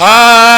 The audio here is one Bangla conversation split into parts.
Ah!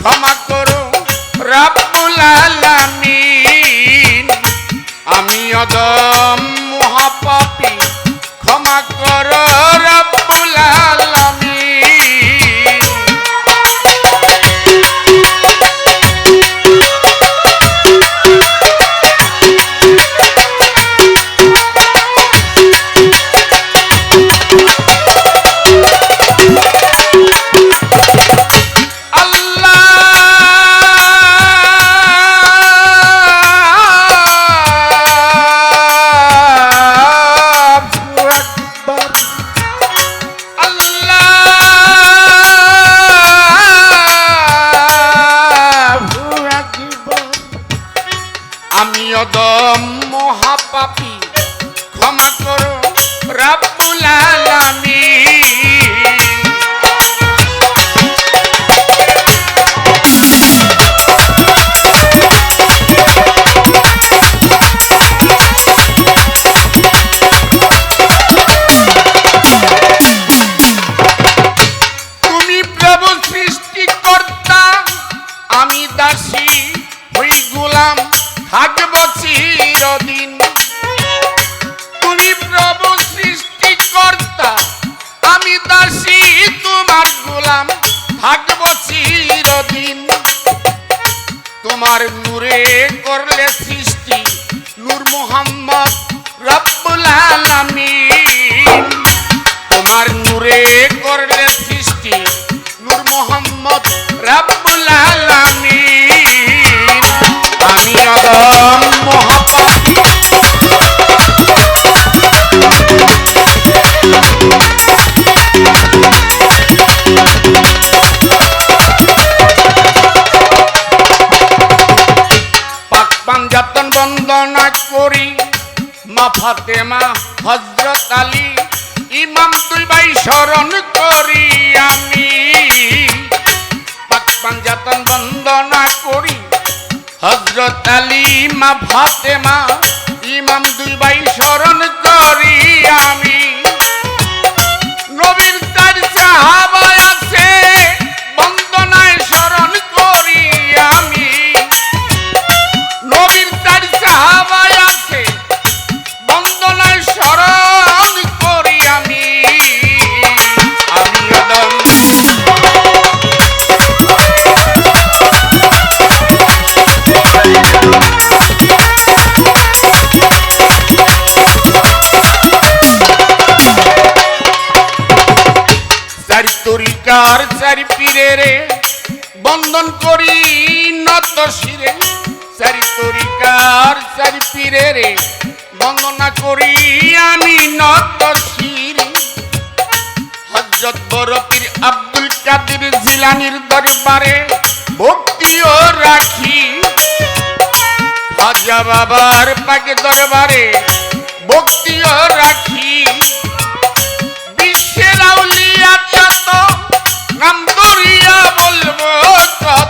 ক্ষমা করো রাব্বুল আলামিন। আমি অদম মহা মহাপাপী ক্ষমা করো রাব্বুল আলামিন। তোমার নূরে করলে সৃষ্টি। নূর মোহাম্মদ রব্বুল আলামিন। তোমার নূরে করলে সৃষ্টি। নূর মোহাম্মদ রব্বুল আলামিন। আমি অদম মহাপাপী হজরত আলী মা ফাতেমা ইমাম দুই ভাই স্মরণ করি আমি। পীরে রে বন্ধন করি নত শিরে। চারি তরিকার চারি পীরে রে বন্দনা করি আমি নত শিরে। হজরত বড় পীর আব্দুল কাদের জিলানির দরবারে ভক্তিও রাখি। খাজা বাবার পাকে দরবারে ভক্তিও রাখি। বিশ্বের আউলিয়া নাম দরিয়া বলব কত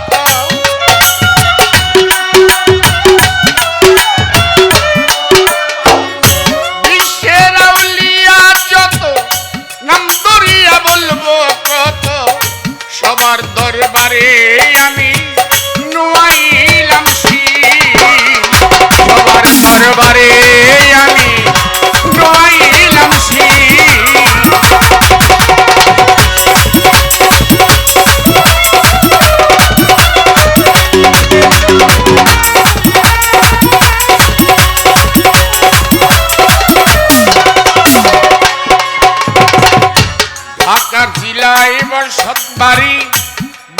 বসতবাড়ি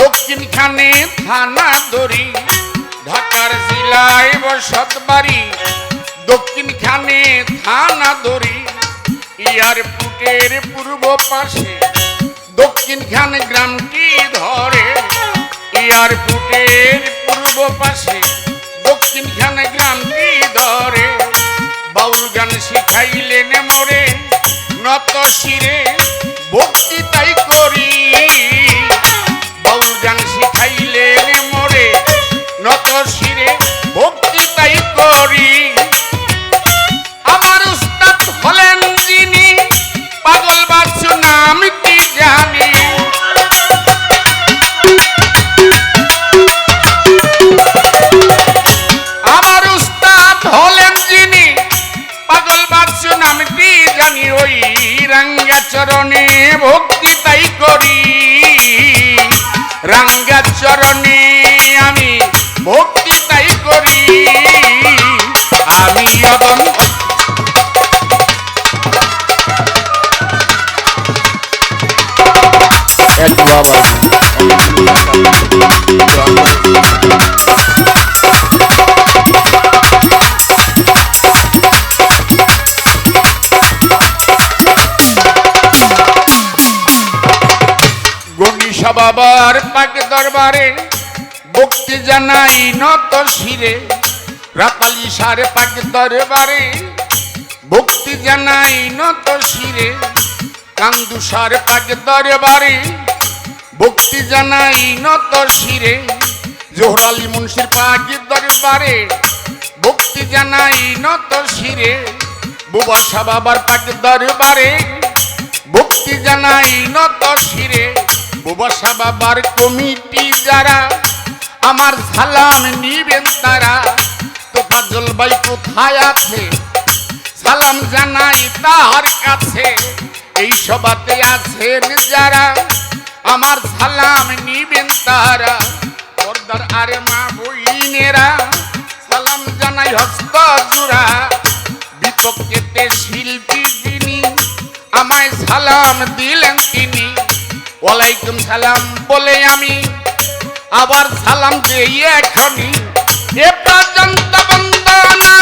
দক্ষিণখানে থানা দড়ি, ঢাকার জেলায় বসতবাড়ি দক্ষিণখানে থানা দড়ি, এয়ারপোর্টের পূর্ব পাশে দক্ষিণখানে গ্রামটি ধরে, এয়ারপোর্টের পূর্ব পাশে দক্ষিণখানে গ্রামটি ধরে। বাউল গান শিখাইলেন মোরে নত শিরে, ভক্তি তাই চরণে আমি ভক্তি তাই করি। আমি অদম এক আবার নত শিরে, রাতালি সারে পাক দরবারে, ভক্তি জানাই নত শিরে, কান্দু সারে পাক দরবারে, ভক্তি জানাই নত শিরে, জোহরালি মুন্সির পাক দরবারে, ভক্তি জানাই নত শিরে বুবাসা বাবার পাক দরবারে, ভক্তি জানাই নত শিরে বুবাসা বাবার কমিটি যারা আমার সালাম নিবেন তারা? তোফা জলবাই কোথায় আছে? সালাম জানাই তার কাছে। এই সবাতে আছেন যারা? আমার সালাম নিবেন তারা পর্দার আরে মা বইনেরা, সালাম জানাই হস্ত জুড়া। বিপক্ষেতে শিল্পী যিনি, আমায় সালাম দিলেন তিনি। ওয়ালাইকুম সালাম বলে আমি আবার সালাম দিয়ে এখনই। এ পর্যন্ত বন্দনা